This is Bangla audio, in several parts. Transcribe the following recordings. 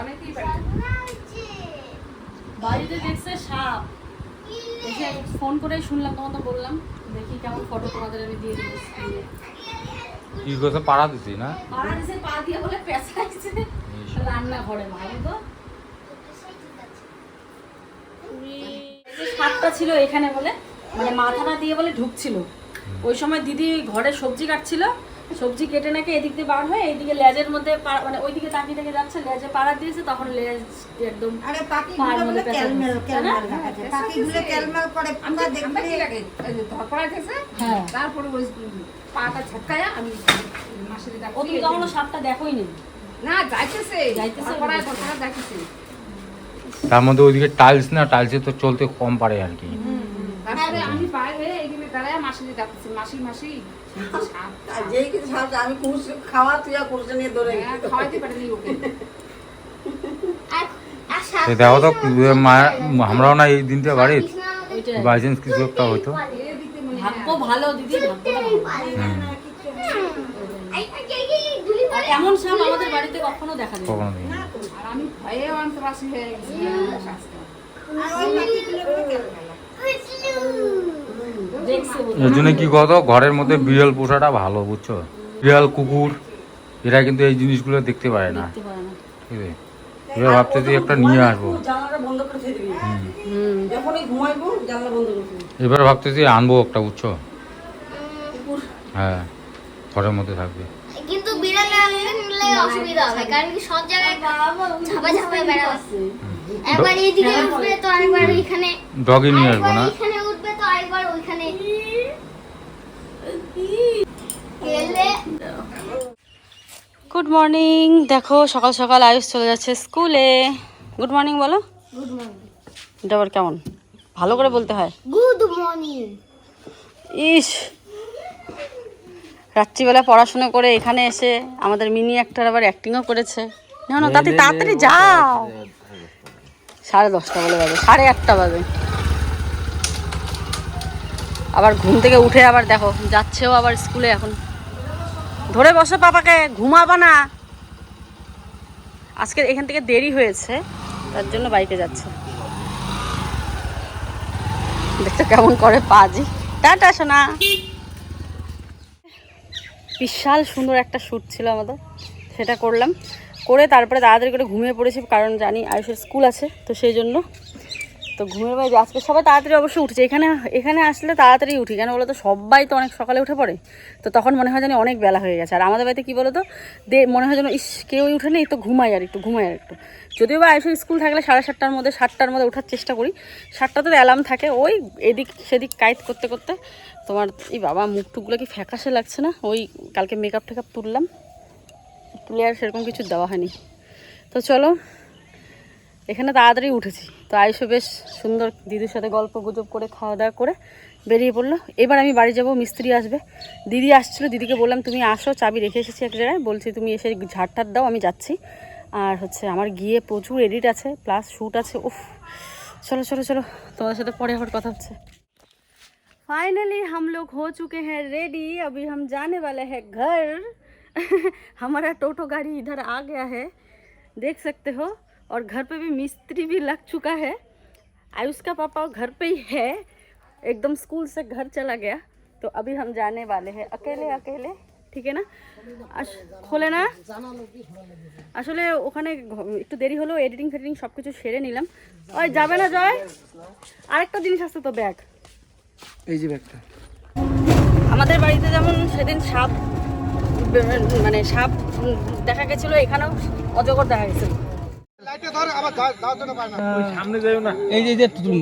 অনেকেই বাড়িতে দেখছে সাপ। এসে ফোন করে শুনলাম তখন তো বললাম। দেখি কেমন ফটো তোমাদের আমি দিয়ে দিই স্ক্রিনে কি করছে পাড়া দিছি না? পাড়া দিছে পা দিয়ে বলে পেঁচাইছে। রান্না ঘরে মা তো। সাপটা ছিল এখানে বলে মানে মাথাটা দিয়ে বলে ঢুকছিল। ওই সময় দিদি ঘরে সবজি কাটছিল সবজি কেটে নাকি এদিক দিয়ে বার হয়ে এইদিকে লেজের মধ্যে পা- মানে ওইদিকে তাকিয়ে তাকিয়ে যাচ্ছে লেজে পাড়া দিয়েছে তখন লেজ একদম আরে বলে পেঁচা ক্যালমেল ক্যালমেল না? দেখাচ্ছে। পাখিগুলো ক্যালমেল করে আমি আমরা তো- আমরা দেখলে কি লাগে। ধরপড়া গেছে হ্যাঁ। তারপরে ওই পাটা ঝটকায় আমি মাসির ও তুমি কখনো সাপটা দেখোই নি? না যাইতেছে। যাইতেছে, ধরপড়া ধরপড়া যাইতেছে। তার মধ্যে ওইদিকে টাইলস না টাইলসে তো চলতে কম পারে আর কি। তারপরে আমি বাইরে দাঁড়ায় মাসির ডাকতেছি মাসি মাসি যেই কিছু সাহায্য আমি কুস খাওয়া তুই আর কুসে নিয়ে দৌড়ে হ্যাঁ, খাওয়াইতে পারিনি ওকে। দেখো তো আমরাও না এই দিনটা বাড়ির বাইচান্স কিছু একটা হইতো। এদিকে ভাগ্য ভালো দিদি ভাগ্যটা ভালো। হুম, আর এমন সাপ আমাদের বাড়িতে কখনো দেখা যায় কখনো দিন আর আমি ভয়ে অন্তরাসী হয়ে গেছি এর জন্য কি কত ঘরের মধ্যে বিড়াল পোষাটা ভালো বুঝছ? বিড়াল কুকুর এরা কিন্তু এই জিনিসগুলো দেখতে পারে না। দেখতে ঠিক আছে? এবার ভাবতে যে একটা নিয়ে আসব। জানলাটা বন্ধ করে দিয়ে দিবি। হুম। হুম যখনই ঘুমাইবো জানলা বন্ধ করে দিবি। এবার ভাবতেছি আনব একটা বুঝছ? হ্যাঁ ঘরের মধ্যে থাকবে। কিন্তু বিড়াল অসুবিধা হবে কারণ কি সব জায়গায় ঝাপা ঝাপায় বেড়াচ্ছে একবার এইদিকে উঠবে তো আরেকবার ওইখানে ডগি নিয়ে আসব না। এইখানে উঠবে তো আরেকবার ওইখানে। গেলে গুড মর্নিং। দেখো সকাল সকাল আয়ুষ চলে যাচ্ছে স্কুলে। গুড মর্নিং বলো। Good morning. এটা আবার কেমন? ভালো করে বলতে হয়। Good morning. ইস। রাত্রিবেলা পড়াশোনা করে এখানে এসে আমাদের মিনি একটার আবার অ্যাক্টিংও করেছে। না না তাতে তাড়াতাড়ি যাও। সাড়ে দশটা বলে বাজে, সাড়ে আটটা বাজে। আবার ঘুম থেকে উঠে আবার দেখো, যাচ্ছেও আবার স্কুলে এখন। ধরে বসো পাপাকে, ঘুমাবা না। আজকে এখান থেকে দেরি হয়েছে, তার জন্য বাইকে যাচ্ছে। দেখতে কেমন করে পাজি। টাটা, সোনা। বিশাল সুন্দর একটা শ্যুট ছিল আমাদের, সেটা করলাম। করে তারপরে তাড়াতাড়ি করে ঘুমিয়ে পড়েছি, কারণ জানি আয়ুষের স্কুল আছে, তো সেই জন্য। তো ঘুমের বাইরে আজকে সবাই তাড়াতাড়ি অবশ্যই উঠছে। এখানে এখানে আসলে তাড়াতাড়ি উঠি, কেন বলো তো সবাই তো অনেক সকালে উঠে পড়ে, তো তখন মনে হয় জানি অনেক বেলা হয়ে গেছে। আর আমাদের বাড়িতে কী বলো তো দে, মনে হয় যেন, ইস, কেউই উঠে নেই, তো ঘুমাই আর একটু, ঘুমাই আর একটু। যদিও বা আয়ুষের স্কুল থাকলে সাড়ে সাতটার মধ্যে সাতটার মধ্যে ওঠার চেষ্টা করি। সাতটাতে অ্যালার্ম থাকে, ওই এদিক সেদিক কাইট করতে করতে তোমার, এই বাবা মুখ টুকগুলো কি ফ্যাকাশে লাগছে না? ওই কালকে মেকআপ টেকআপ তুললাম। তুলে আর সেরকম কিছু দেওয়া হয়নি তো চলো এখানে তাড়াতাড়ি উঠেছি তো আয়ুষও বেশ সুন্দর দিদির সাথে গল্প গুজব করে খাওয়া দাওয়া করে বেরিয়ে পড়লো এবার আমি বাড়ি যাব মিস্ত্রি আসবে দিদি আসছিল দিদিকে বললাম তুমি আসো চাবি রেখে এসেছি এক জায়গায় বলছি তুমি এসে ঝাড় টাড় দাও আমি যাচ্ছি আর হচ্ছে আমার গিয়ে প্রচুর এডিট আছে প্লাস শ্যুট আছে উফ চলো চলো চলো তোমাদের সাথে পরে আবার কথা হচ্ছে फाइनली हम लोग हो चुके हैं रेडी अभी हम जाने वाले हैं घर हमारा टोटो गाड़ी इधर आ गया है देख सकते हो और घर पे भी मिस्त्री भी लग चुका है आयुष का पापा घर पे ही है एकदम स्कूल से घर चला गया तो अभी हम जाने वाले हैं अकेले अकेले ঠিক না আস খোলে না আসলে ওখানে ঘ- একটু দেরি হলো এডিটিং ফেডিটিং সব কিছু সেরে নিলাম ওই যাবে না জয় আরেকটা জিনিস আছে তো ব্যাগ এই যে ব্যাগটা আমাদের বাড়িতে যেমন সেদিন সাপ বে- মানে সাপ দেখা গেছিল এখানেও অজগর দেখা গেছিল এই যে এই যে তুমি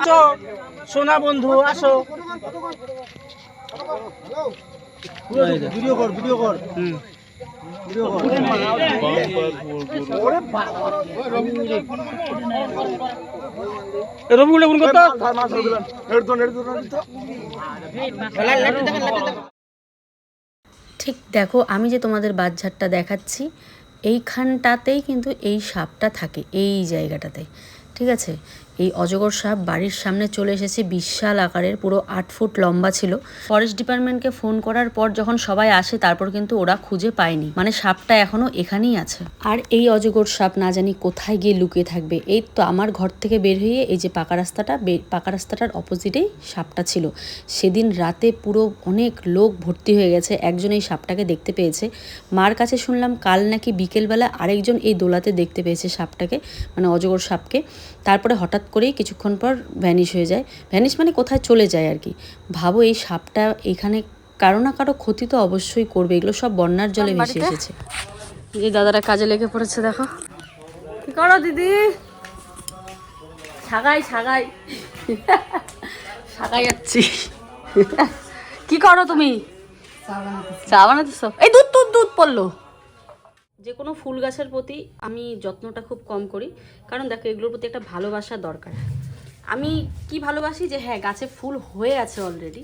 আসো সোনা বন্ধু আসো। ভিডিও কর ভিডিও কর। ঠিক দেখো, আমি যে তোমাদের বাচ্চারটা দেখাচ্ছি, এইখানটাতেই কিন্তু এই সাপটা থাকে, এই জায়গাটাতে। ঠিক আছে? এই অজগর সাপ বাড়ির সামনে চলে এসেছে বিশাল আকারের, পুরো আট ফুট লম্বা ছিল। ফরেস্ট ডিপার্টমেন্টকে ফোন করার পর যখন সবাই আসে, তারপর কিন্তু ওরা খুঁজে পায়নি। মানে সাপটা এখনও এখানেই আছে। আর এই অজগর সাপ না জানি কোথায় গিয়ে লুকিয়ে থাকবে, এই তো আমার ঘর থেকে বের হয়ে এই যে পাকা রাস্তাটা পাকা রাস্তাটার অপোজিটেই সাপটা ছিল। সেদিন রাতে পুরো অনেক লোক ভর্তি হয়ে গেছে, একজন এই সাপটাকে দেখতে পেয়েছে। মার কাছে শুনলাম কাল নাকি বিকেলবেলা আরেকজন এই দোলাতে দেখতে পেয়েছে সাপটাকে মানে অজগর সাপকে। তারপরে হঠাৎ করেই কিছুক্ষণ পর ভ্যানিশ হয়ে যায়। ভ্যানিশ মানে কোথায় চলে যায় আর কি। ভাবো এই সাপটা এখানে কারও না কারও ক্ষতি তো অবশ্যই করবে। এগুলো সব বন্যার জলে ভেসে এসেছে। যে দাদারা কাজে লেগে পড়েছে দেখো। কি করো দিদি? সাগাই সাগাই সাগাই যাচ্ছি। কি করো তুমি? চা বানাতেছো এই দুধ দুধ দুধ পড়ল। যে কোনো ফুল গাছের প্রতি আমি যত্নটা খুব কম করি। কারণ দেখো, এগুলোর প্রতি একটা ভালোবাসা দরকার। আমি কি ভালোবাসি যে হ্যাঁ গাছে ফুল হয়ে আছে অলরেডি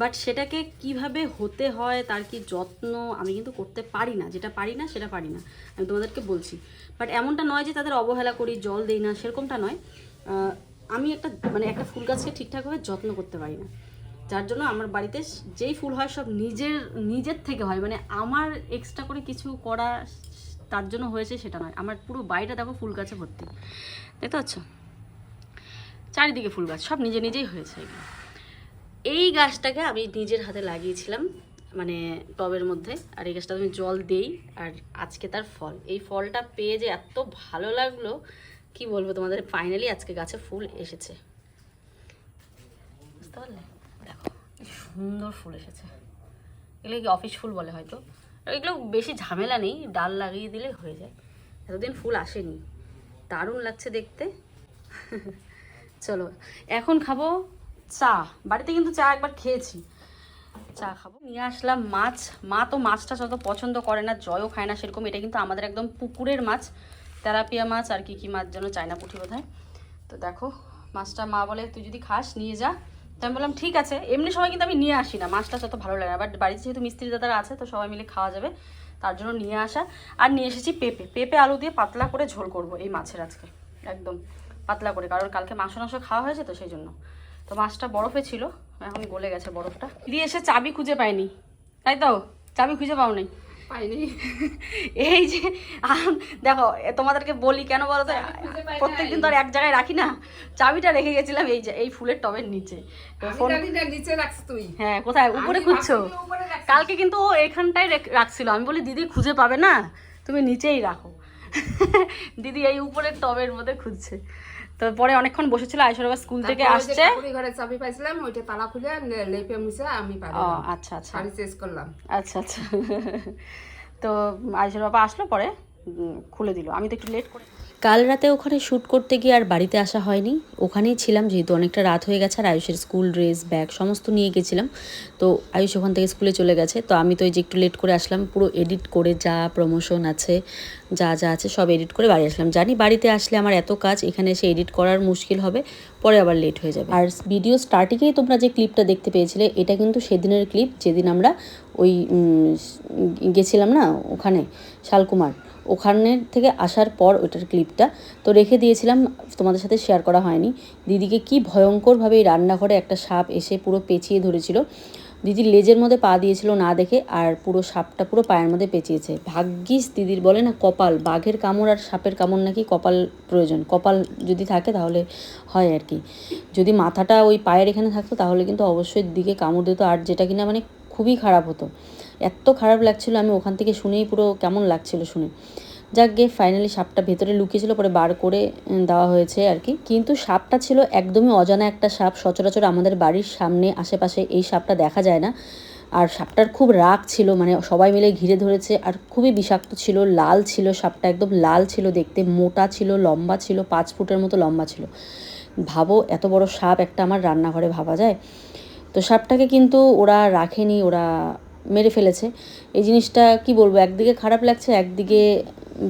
বাট সেটাকে কীভাবে হতে হয়, তার কি যত্ন আমি কিন্তু করতে পারি না। যেটা পারি না, সেটা পারি না। আমি তোমাদেরকে বলছি। বাট এমনটা নয় যে, তাদের অবহেলা করি, জল দেই না, সেরকমটা নয়। আমি একটা মানে একটা ফুল গাছকে ঠিকঠাকভাবে যত্ন করতে পারি না। যার জন্য আমার বাড়িতে যেই ফুল হয়, সব নিজের নিজের থেকে হয়। মানে আমার এক্সট্রা করে কিছু করা তার জন্য হয়েছে সেটা নয়। আমার পুরো বাড়িটা দেখো ফুল গাছে ভর্তি। দেখতে পাচ্ছ? চারিদিকে ফুল গাছ, সব নিজে নিজেই হয়েছে এই গাছটাকে আমি নিজের হাতে লাগিয়েছিলাম মানে টবের মধ্যে, আর এই গাছটা আমি জল দেই, আর আজকে তার ফল। এই ফলটা পেয়ে যে এত ভালো লাগল, কি বলব তোমাদের? ফাইনালি আজকে গাছে ফুল এসেছে। বুঝতে পারলে? দেখো সুন্দর ফুল এসেছে। এগুলো কি অফিস ফুল বলে হয়তো? এগুলো বেশি ঝামেলা নেই, ডাল লাগিয়ে দিলে হয়ে যায়। এতদিন ফুল আসেনি, দারুণ লাগছে দেখতে। চলো, এখন খাব চা। বাড়িতে কিন্তু চা একবার খেয়েছি। চা খাব। নিয়ে আসলাম মাছ। মা তো মাছটা যত পছন্দ করে না, জয়ও খায় না সেরকম। এটা কিন্তু আমাদের একদম পুকুরের মাছ। তেলাপিয়া মাছ আর কি কি মাছ যেন চায়না পুঁটি বোধ তো দেখো, মাছটা মা বলে, তুই যদি খাস, নিয়ে যা। তো আমি বললাম, ঠিক আছে। এমনি সময় কিন্তু আমি নিয়ে আসি না, মাছটা যত ভালো লাগে না। বাট বাড়িতে যেহেতু মিস্ত্রি দাদারা আছে, তো সবাই মিলে খাওয়া যাবে, তার জন্য নিয়ে আসা। আর নিয়ে এসেছি পেঁপে। পেঁপে, আলু দিয়ে পাতলা করে ঝোল করব এই মাছের আজকে, একদম পাতলা করে। কারণ কালকে মাংস মাংস খাওয়া হয়েছে তো সেই জন্য। তো মাছটা বরফে ছিল, এখন গলে গেছে বরফটা। দিয়ে এসে চাবি খুঁজে পাইনি, তাই তো? চাবি খুঁজে পাও নাই পাইনি। এই যে দেখো তোমাদেরকে বলি কেন বলো তো? প্রত্যেকদিন তো আর এক জায়গায় রাখি না। চাবিটা রেখে গেছিলাম এই যে এই ফুলের টবের নিচে। ফোন নিচে রাখছিস তুই। হ্যাঁ কোথায়? উপরে খুঁজছো? রাখছি। কালকে কিন্তু ও এখানটায় রেখ- রাখছিল। আমি বলি দিদি খুঁজে পাবে না? তুমি নিচেই রাখো। দিদি এই উপরের টবের মধ্যে খুঁজছে। তো পরে অনেকক্ষণ বসেছিল আয়সর বাবা স্কুল থেকে আসছে। আমি ঘরে চাবি পাইছিলাম ওইটা তালা খুলে লেপে মুছে আমি পাই ও আচ্ছা আচ্ছা। শাড়ি চেঞ্জ করলাম। আচ্ছা আচ্ছা। তো আয়সর বাবা আসলো পরে খুলে দিল। আমি তো একটু লেট করে কাল রাতে ওখানে শ্যুট করতে গিয়ে আর বাড়িতে আসা হয়নি। ওখানেই ছিলাম, যেহেতু অনেকটা রাত হয়ে গেছে, আর আয়ুষের স্কুল ড্রেস, ব্যাগ সমস্ত নিয়ে গেছিলাম। তো আয়ুষ ওখান থেকে স্কুলে চলে গেছে। তো আমি তো এই যে একটু লেট করে আসলাম, পুরো এডিট করে যা প্রমোশন আছে, যা যা আছে সব এডিট করে বাড়ি আসলাম। জানি বাড়িতে আসলে আমার এত কাজ, এখানে এসে এডিট করার মুশকিল হবে, পরে আবার লেট হয়ে যাবে। আর ভিডিও স্টার্টিংয়েই তোমরা যে ক্লিপটা দেখতে পেয়েছিলে, এটা কিন্তু সেদিনের ক্লিপ যেদিন আমরা ওই গেছিলাম না, ওখানে, শালকুমার। ওখানের থেকে আসার পর ওইটার ক্লিপটা তো রেখে দিয়েছিলাম, তোমাদের সাথে শেয়ার করা হয়নি। দিদিকে কি ভয়ঙ্করভাবে এই রান্নাঘরে একটা সাপ এসে পুরো পেঁচিয়ে ধরেছিল। দিদির লেজের মধ্যে পা দিয়েছিল না দেখে আর পুরো সাপটা পুরো পায়ের মধ্যে পেঁচিয়েছে। ভাগ্যিস দিদির বলে না কপাল, বাঘের কামড় আর সাপের কামড় নাকি কপাল প্রয়োজন। কপাল যদি থাকে তাহলে হয় আর কি। যদি মাথাটা ওই পায়ের এখানে থাকতো তাহলে কিন্তু অবশ্যই দিদিকে কামড় দিত আর যেটা কিনা মানে খুবই খারাপ হতো। এত খারাপ লাগছিল, আমি ওখান থেকে শুনেই পুরো কেমন লাগছিল শুনে। যাক গে ফাইনালি সাপটা ভেতরে লুকিয়েছিল, পরে বার করে দেওয়া হয়েছে আর কি। কিন্তু সাপটা ছিল একদমই অজানা একটা সাপ, সচরাচর আমাদের বাড়ির সামনে, আশেপাশে এই সাপটা দেখা যায় না। আর সাপটার খুব রাগ ছিল মানে সবাই মিলে ঘিরে ধরেছে, আর খুবই বিষাক্ত ছিল, লাল ছিল সাপটা, একদম লাল ছিল দেখতে, মোটা ছিল, লম্বা ছিল, পাঁচ ফুটের মতো লম্বা ছিল। ভাবো, এত বড় সাপ একটা আমার রান্নাঘরে ভাবা যায়। তো সাপটাকে কিন্তু ওরা রাখেনি, ওরা মেরে ফেলেছে। এই জিনিসটা কি বলব, একদিকে খারাপ লাগছে, একদিকে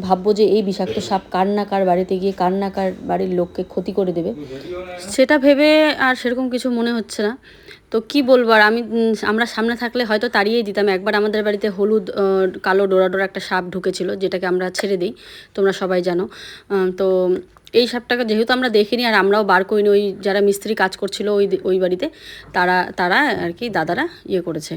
ভাববো যে এই বিষাক্ত সাপ কার না কার বাড়িতে গিয়ে কার না কার বাড়ির লোককে ক্ষতি করে দেবে। সেটা ভেবে আর সেরকম কিছু মনে হচ্ছে না। তো কি বলব, আর আমি আমরা সামনে থাকলে হয়তো তাড়িয়েই দিতাম। একবার আমাদের বাড়িতে হলুদ কালো ডোরা ডোরা একটা সাপ ঢুকেছিল, যেটাকে আমরা ছেড়ে দিই, তোমরা সবাই জানো। তো এই সাপটাকে যেহেতু আমরা দেখিনি আর আমরাও বার করিনি, ওই যারা মিস্ত্রি কাজ করছিল ওই ওই বাড়িতে, তারা তারা আর কি দাদারা ইয়ে করেছে।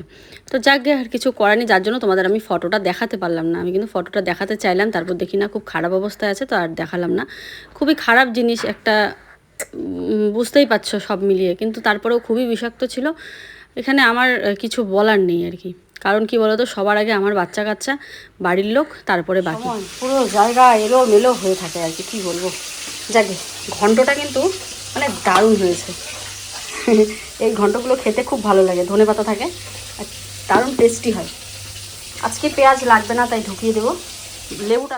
তো যাকে আর কিছু করানি যার জন্য তোমাদের আমি ফটোটা দেখাতে পারলাম না। আমি কিন্তু ফটোটা দেখাতে চাইলাম, তারপর দেখি না খুব খারাপ অবস্থায় আছে তো আর দেখালাম না। খুবই খারাপ জিনিস একটা বুঝতেই পারছ সব মিলিয়ে। কিন্তু তারপরেও খুবই বিষাক্ত ছিল। এখানে আমার কিছু বলার নেই আর কি। কারণ কি বলতো, সবার আগে আমার বাচ্চা কাচ্চা, বাড়ির লোক, তারপরে বাকি। পুরো জায়গা এলো মেলো হয়ে থাকে আর কি, কী বলব? যাকে ঘন্টটা কিন্তু মানে দারুণ হয়েছে। এই ঘন্টগুলো খেতে খুব ভালো লাগে, ধনে পাতা থাকে, আর দারুণ টেস্টি হয়। আজকে পেঁয়াজ লাগবে না, তাই ঢুকিয়ে দেবো। লেবুটা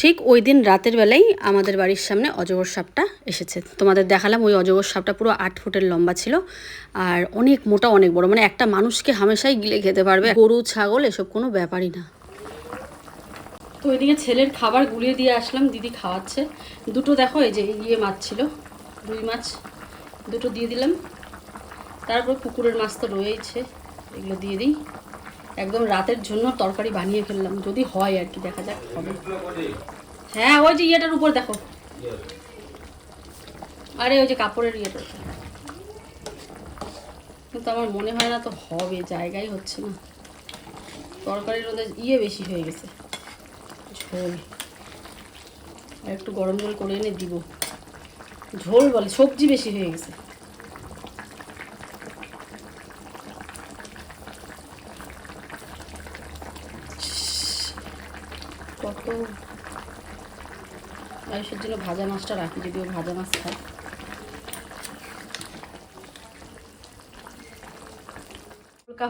ঠিক ওই দিন রাতের বেলায় আমাদের বাড়ির সামনে অজগর সাপটা এসেছে। তোমাদের দেখালাম ওই অজগর সাপটা পুরো আট ফুটের লম্বা ছিল, আর অনেক মোটা, অনেক বড়। মানে একটা মানুষকে হামেশাই গিলে খেতে পারবে। গরু, ছাগল, এসব কোনো ব্যাপারই না। তো ওইদিকে ছেলের খাবার গুলিয়ে দিয়ে আসলাম, দিদি খাওয়াচ্ছে। দুটো দেখো, এই যে ইয়ে মাছ ছিল, রুই মাছ, দুটো দিয়ে দিলাম। তারপর পুকুরের মাছ তো রয়েছে এগুলো দিয়ে দিই। একদম রাতের জন্য তরকারি বানিয়ে ফেললাম, যদি হয় আর কি, দেখা যাক হবে। হ্যাঁ ওই যে ইয়েটার উপর দেখো। আরে, ওই যে কাপড়ের উপর। কিন্তু আমার মনে হয় না তো হবে, জায়গাই হচ্ছে না। তরকারির ওদের ইয়ে বেশি হয়ে গেছে। ঝোল। একটু গরম জল করে এনে দিব। ঝোল বলে, সবজি বেশি হয়ে গেছে। কত? আয়ুষের জন্য ভাজা মাছটা রাখি, যদিও ভাজা মাছ খায়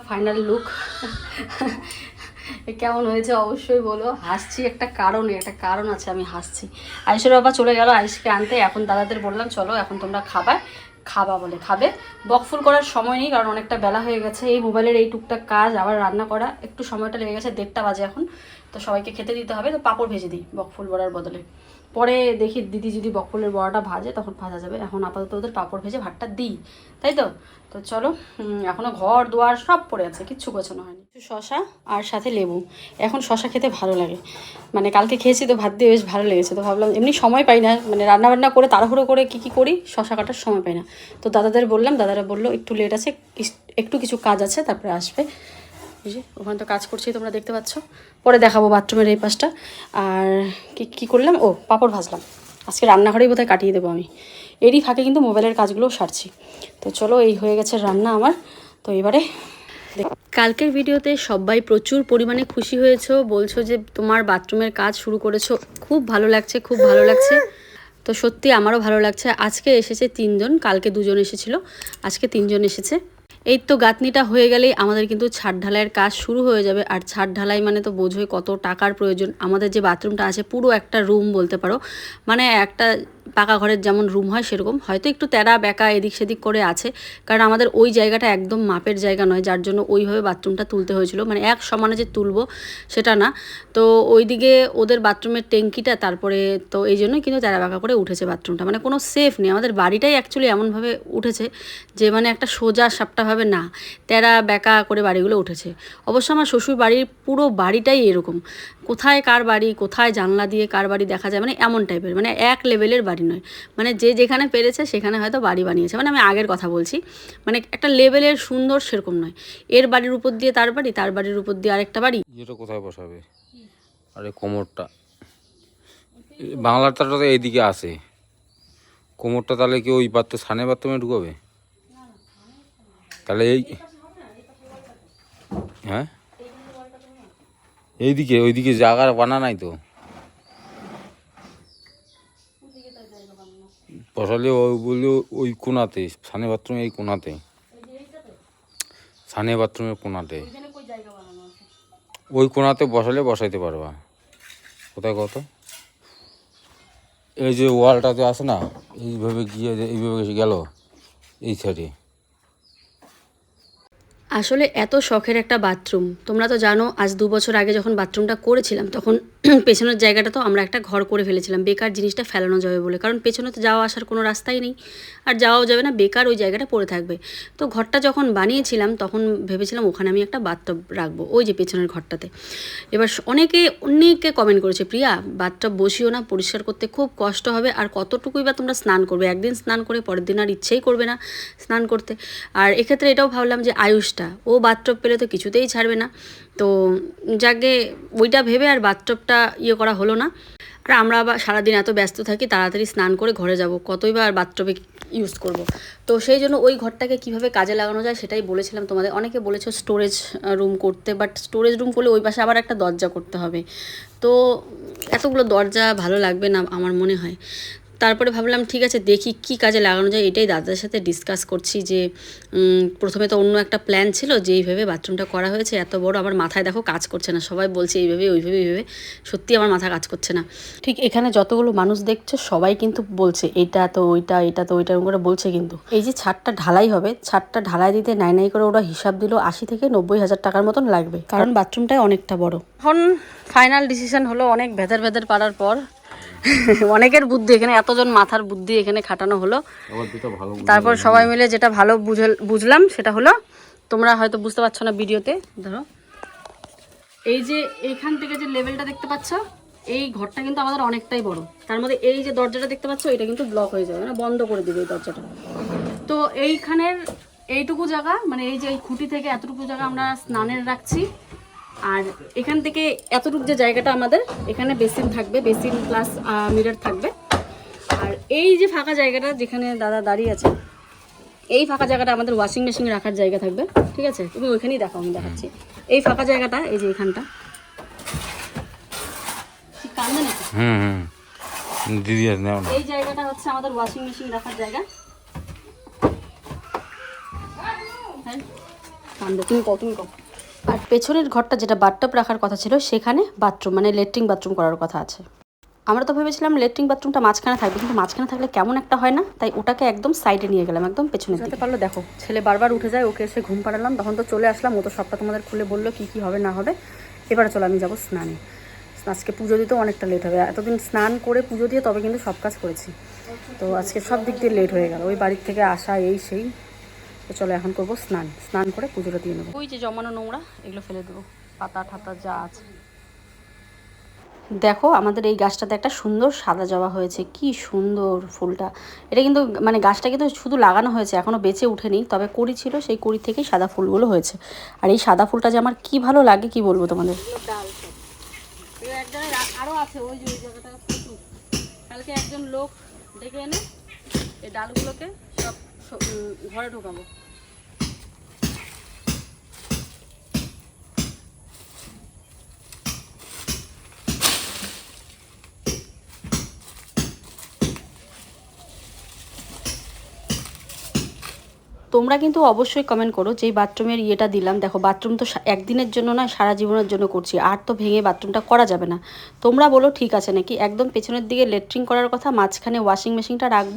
ফাইনাল লুক কেমন হয়েছে অবশ্যই বলো। হাসছি, একটা কারণে, একটা কারণ আছে, আমি হাসছি। আয়ুষের বাবা চলে গেল আয়ুষকে আনতে, এখন দাদাদের বললাম, চলো এখন তোমরা খাবার খাবা বলে। খাবে। বকফুল করার সময় নেই, কারণ অনেকটা বেলা হয়ে গেছে। এই মোবাইলের এই টুকটাক কাজ, আবার রান্না করা, একটু সময়টা লেগে গেছে, দেড়টা বাজে এখন। তো সবাইকে খেতে দিতে হবে, তো পাঁপড় ভেজে দিই বকফুল বড়ার বদলে। পরে দেখি দিদি যদি বকফুলের বড়াটা ভাজে তখন ভাজা যাবে। এখন আপাতত ওদের পাঁপড় ভেজে ভাতটা দিই তাই তো? তো চলো উম, এখনও ঘর দুয়ার সব পড়ে আছে কিচ্ছু গোছানো হয়নি। একটু শশা আর সাথে লেবু। এখন শশা খেতে ভালো লাগে। মানে কালকে খেয়েছি তো ভাত দিয়ে বেশ ভালো লেগেছে তো ভাবলাম এমনি সময় পাই না মানে রান্না বান্না করে তাড়াহুড়ো করে কী কী করি শশা কাটার সময় পাই না। তো দাদাদের বললাম দাদারা বলল একটু লেট আছে একটু কিছু কাজ আছে তারপরে আসবে। এই যে ওখানে তো কাজ করছি, তোমরা দেখতে পাচ্ছ। পরে দেখাবো বাথরুমের এই পাশটা। আর কি, কী করলাম? ও, পাপড় ভাজলাম। আজকে রান্নাঘরেই বোধহয় কাটিয়ে দেবো আমি। এরই ফাঁকে কিন্তু মোবাইলের কাজগুলোও সারছি। তো চলো, এই হয়ে গেছে রান্না আমার। তো এবারে কালকের ভিডিওতে সবাই প্রচুর পরিমাণে খুশি হয়েছো, বলছো যে তোমার বাথরুমের কাজ শুরু করেছ। খুব ভালো লাগছে, খুব ভালো লাগছে। তো সত্যি আমারও ভালো লাগছে। আজকে এসেছে তিনজন, কালকে দুজন এসেছিল। আজকে তিনজন এসেছে। এই তো গাঁথনিটা হয়ে গেলেই আমাদের কিন্তু ছাদ ঢালাইয়ের কাজ শুরু হয়ে যাবে। আর ছাদ ঢালাই মানে তো বোঝোই কত টাকার প্রয়োজন। আমাদের যে বাথরুমটা আছে পুরো একটা রুম বলতে পারো। মানে একটা পাকা ঘরের যেমন রুম হয়, সেরকম। হয়তো একটু তেরা বেঁকা, এদিক সেদিক করে আছে। কারণ আমাদের ওই জায়গাটা একদম মাপের জায়গা নয়, যার জন্য ওইভাবে বাথরুমটা তুলতে হয়েছিল। মানে এক সমানে যে তুলবো, সেটা না। তো ওইদিকে ওদের বাথরুমের ট্যাঙ্কিটা, তারপরে তো এই জন্যই কিন্তু তেরা বেঁকা করে উঠেছে বাথরুমটা মানে কোনো সেফ নেই। আমাদের বাড়িটাই অ্যাকচুয়ালি এমনভাবে উঠেছে যে মানে একটা সোজা সাপটাভাবে না তেরা বেঁকা করে বাড়িগুলো উঠেছে। অবশ্য আমার শ্বশুর বাড়ির পুরো বাড়িটাই এরকম। কোথায় কার বাড়ি কোথায় জানলা দিয়ে কার বাড়ি দেখা যায় মানে এমন টাইপের মানে এক লেভেলের বাড়ি নয়। মানে যে যেখানে পেরেছে সেখানে হয়তো বাড়ি বানিয়েছে। মানে আমি আগের কথা বলছি মানে একটা লেভেলের সুন্দর সেরকম নয়। এর বাড়ির উপর দিয়ে তার বাড়ি তার বাড়ির উপর দিয়ে আরেকটা বাড়ি। ইয়েটা কোথায় বসাবে? আরে কোমরটা। এ, বাংলার তারটা তো এইদিকে আছে। কোমরটা তাহলে কি ওই বাথরুম সানে বাথরুমে ঢুকাবে? তাহলে এই হ্যাঁ? এইদিকে, ওইদিকে জায়গার বানা নাই তো। বসালে ওই বললে ওই কোনাতে, সানে বাথরুমে এই কোনাতে। সানে বাথরুমের কোনাতে। ওই কোনাতে বসালে বসাইতে পারবা। কোথায় কত? এই যে ওয়ালটাতে আছে না, এইভাবে গিয়ে এইভাবে গেল, এই সাইডে আসলে এত শখের একটা বাথরুম। তোমরা তো জানো, আজ দু বছর আগে যখন বাথরুমটা করেছিলাম, তখন পেছনের জায়গাটা তো আমরা একটা ঘর করে ফেলেছিলাম। বেকার জিনিসটা ফেলানো যাবে বলে। কারণ পেছনে তো যাওয়া আসার কোনো রাস্তাই নেই। আর যাওয়াও যাবে না, বেকার ওই জায়গাটা পড়ে থাকবে। তো ঘরটা যখন বানিয়েছিলাম, তখন ভেবেছিলাম ওখানে আমি একটা বাথটব রাখব, ওই যে পেছনের ঘরটাতে। এবার অনেকে অনেকে কমেন্ট করেছে, প্রিয়া, বাথটব বসিও না, পরিষ্কার করতে খুব কষ্ট হবে। আর কতটুকুই বা তোমরা স্নান করবে? একদিন স্নান করে পরের দিন আর ইচ্ছেই করবে না স্নান করতে। আর এক্ষেত্রে এটাও ভাবলাম যে, আয়ুষটা ও বাথটব পেলে তো কিছুতেই ছাড়বে না। তো যাকে ওইটা ভেবে আর বাথটবটা ইয়ে করা হলো না। আর আমরা আবার সারাদিন এত ব্যস্ত থাকি, তাড়াতাড়ি স্নান করে ঘরে যাব। কতই বা আর বাথটবে ইউজ করব। তো সেই জন্য ওই ঘরটাকে কীভাবে কাজে লাগানো যায় সেটাই বলেছিলাম তোমাদের। অনেকে বলেছ স্টোরেজ রুম করতে বাট স্টোরেজ রুম করলে ওই পাশে আবার একটা দরজা করতে হবে। তো এতগুলো দরজা ভালো লাগবে না আমার মনে হয়। তারপরে ভাবলাম, ঠিক আছে, দেখি কি কাজে লাগানো যায়। এটাই দাদার সাথে ডিসকাস করছি যে প্রথমে তো অন্য একটা প্ল্যান ছিল যে, এইভাবে বাথরুমটা করা হয়েছে, এত বড় আমার মাথায় দেখো কাজ করছে না। সবাই বলছে, এইভাবে, ওইভাবে, এইভাবে। সত্যি আমার মাথা কাজ করছে না। ঠিক এখানে যতগুলো মানুষ দেখছ, সবাই কিন্তু বলছে, এটা তো, ওইটা, এটা তো, ওইটা করে বলছে কিন্তু। এই যে ছাদটা ঢালাই হবে, ছাদটা ঢালাই দিতে নাই নাই করে ওরা হিসাব দিল আশি থেকে নব্বই হাজার টাকার মতন লাগবে। কারণ বাথরুমটাই অনেকটা বড়। এখন ফাইনাল ডিসিশন হলো অনেক ভেদার ভেদার পাড়ার পর। অনেকের বুদ্ধি এখানে এতজন মাথার বুদ্ধি এখানে খাটানো হলো। তারপর সবাই মিলে যেটা ভালো বুঝল- বুঝলাম সেটা হলো তোমরা হয়তো বুঝতে পারছ না ভিডিওতে। ধরো। এই যে এইখান থেকে যে লেভেলটা দেখতে পাচ্ছ এই ঘরটা কিন্তু আমাদের অনেকটাই বড়। তার মধ্যে এই যে দরজাটা দেখতে পাচ্ছ এটা কিন্তু ব্লক হয়ে যাবে মানে বন্ধ করে দিবে এই দরজাটা। তো এইখানের এইটুকু জায়গা মানে এই যে এই খুঁটি থেকে এতটুকু জায়গা আমরা স্নানের রাখছি। আর এখান থেকে এতটুকু যে জায়গাটা আমাদের এখানে বেসিন থাকবে বেসিন প্লাস মিরার থাকবে। আর এই যে ফাঁকা জায়গাটা যেখানে দাদা দাঁড়িয়ে আছে এই ফাঁকা জায়গাটা আমাদের ওয়াশিং মেশিন রাখার জায়গা থাকবে ঠিক আছে? তুমি ওইখানেই দেখো আমি দেখাচ্ছি। এই ফাঁকা জায়গাটা এই যে এখানটা। হুম হুম। দিদি এই জায়গাটা হচ্ছে আমাদের ওয়াশিং মেশিন রাখার জায়গা। হ্যাঁ? তুমি কও তুমি কও। আর পেছনের ঘরটা যেটা বাথটব রাখার কথা ছিল সেখানে বাথরুম মানে লেট্রিন বাথরুম করার কথা আছে। আমরা তো ভেবেছিলাম লেট্রিন বাথরুমটা মাঝখানে থাকবে কিন্তু মাঝখানে থাকলে কেমন একটা হয় না তাই ওটাকে একদম সাইডে নিয়ে গেলাম একদম পেছনে যেতে পারল দেখো ছেলে বারবার উঠে যায় ওকে এসে ঘুম পাড়ালাম তখন তো চলে আসলাম ও তো সবটা তোমাদের খুলে বলল কি কি হবে না হবে। এবারে চলো আমি যাব স্নানে। আজকে পুজো দিতেও অনেকটা লেট হবে এতদিন স্নান করে পুজো দিয়ে তবে কিন্তু সব কাজ করেছি। তো আজকে সব দিক দিয়ে লেট হয়ে গেল ওই বাড়ির থেকে আসা এই সেই। তো চলো এখন করব স্নান। স্নান করে পুজোটা দিয়ে নেব। ওই যে জমানো নোংরা এগুলো ফেলে দেবো। পাতা ঠাতা যা আছে। দেখো আমাদের এই গাছটাতে একটা সুন্দর সাদা জবা হয়েছে। কি সুন্দর ফুলটা। এটা কিন্তু মানে গাছটা কিন্তু শুধু লাগানো হয়েছে এখনও বেঁচে ওঠেনি তবে কড়ি ছিল সেই কড়ি থেকেই সাদা ফুলগুলো হয়েছে। আর এই সাদা ফুলটা যে আমার কি ভালো লাগে কি বলব তোমাদের? আরও আছে ওই যে ওই জায়গাটা কালকে একজন লোক ডেকে এনে এই ডালগুলোকে ঘরে ঢোকাবো। তোমরা কিন্তু অবশ্যই কমেন্ট করো যে বাথরুমের ইয়েটা দিলাম। দেখো বাথরুম তো একদিনের জন্য না সারা জীবনের জন্য করছি। আর তো ভেঙে বাথরুমটা করা যাবে না। তোমরা বলো, ঠিক আছে নাকি? একদম পেছনের দিকে লেট্রিন করার কথা, মাঝখানে ওয়াশিং মেশিনটা রাখব।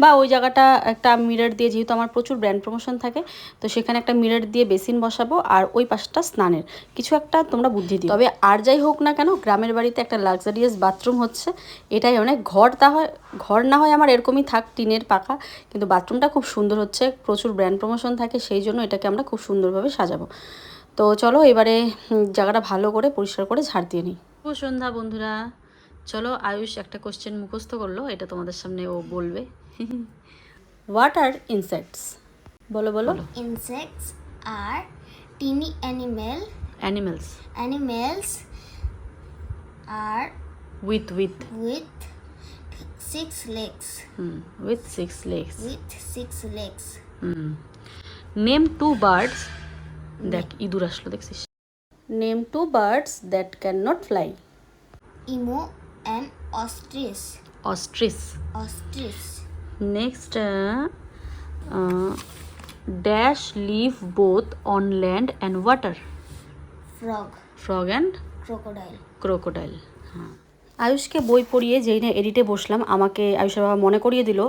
বা ওই জায়গাটা একটা মিরর দিয়ে, যেহেতু আমার প্রচুর ব্র্যান্ড প্রমোশন থাকে, তো সেখানে একটা মিরর দিয়ে বেসিন বসাবো আর ওই পাশটা স্নানের। কিছু একটা তোমরা বুদ্ধি দিও। তবে আর যাই হোক না কেন, গ্রামের বাড়িতে একটা লাক্সারিয়াস বাথরুম হচ্ছে। এটাই অনেক ঘর তা হয় ঘর না হয় আমার এরকমই থাক, টিনের পাকা কিন্তু বাথরুমটা খুব সুন্দর হচ্ছে, প্রচুর ব্র্যান্ড প্রমোশন থাকে সেই জন্য এটাকে আমরা খুব সুন্দরভাবে সাজাবো। তো চলো এবারে জায়গাটা ভালো করে পরিষ্কার করে ঝাড় দিয়ে নিই। শুভ সন্ধ্যা বন্ধুরা। চলো আয়ুষ একটা কোশ্চেন মুখস্থ করল এটা তোমাদের সামনে ও বলবে। হোয়াট আর ইনসেক্টস বলো বলো। Insects are teeny animal animals animals are with with with six legs. With six legs with six legs. Name two birds দেখ ইঁদুর আসলো দেখছিস? Name two birds that can not fly Emo and ostrich. Ostrich Ostrich. Next dash live both on land and water frog frog and crocodile crocodile হ্যাঁ আয়ুষকে বই পড়িয়ে যেই না এডিটে বসলাম, আমাকে আয়ুষের বাবা মনে করিয়ে দিল,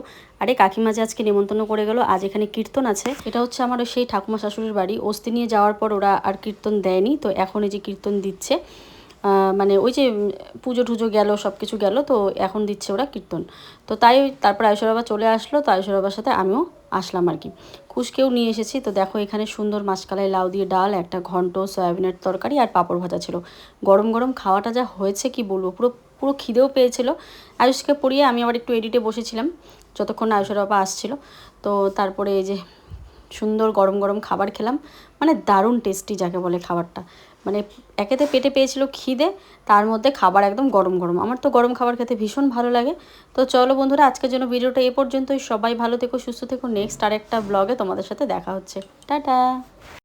আরে কাকিমা যে আজকে নেমন্তন্ন করে গেল, আজ এখানে কীর্তন আছে। এটা হচ্ছে আমার সেই ঠাকুমা শাশুড়ির বাড়ি। অস্তি নিয়ে যাওয়ার পর ওরা আর কীর্তন দেয়নি, তো এখন এই যে কীর্তন দিচ্ছে মানে ওই যে পুজো টুজো গেল সব কিছু গেল, তো এখন দিচ্ছে ওরা কীর্তন। তো তাই তারপর আয়ুষের বাবা চলে আসলো, তো আয়ুষের বাবার সাথে আমিও আসলাম আর কি। খুশকেও নিয়ে এসেছি, তো দেখো এখানে সুন্দর মাসকালাই লাউ দিয়ে ডাল, একটা ঘন্ট, সয়াবিনের তরকারি আর পাঁপড় ভাজা ছিল। গরম গরম খাওয়াটা যা হয়েছে কি বলব, পুরো পুরো খিদেও পেয়েছিল। আয়ুষকে পড়িয়ে আমি আবার একটু এডিটে বসেছিলাম, যতক্ষণ আয়ুষের বাবা আসছিল। তো তারপরে এই যে সুন্দর গরম গরম খাবার খেলাম মানে দারুণ টেস্টি যাকে বলে খাবারটা। মানে একেতে পেটে পেয়েছিল খিদে, তার মধ্যে খাবার একদম গরম গরম। আমার তো গরম খাবার খেতে ভীষণ ভালো লাগে। তো চলো বন্ধুরা, আজকের জন্য ভিডিওটা এ পর্যন্তই। সবাই ভালো থেকো, সুস্থ থেকো। নেক্সট আর একটা ব্লগে তোমাদের সাথে দেখা হচ্ছে। টাটা!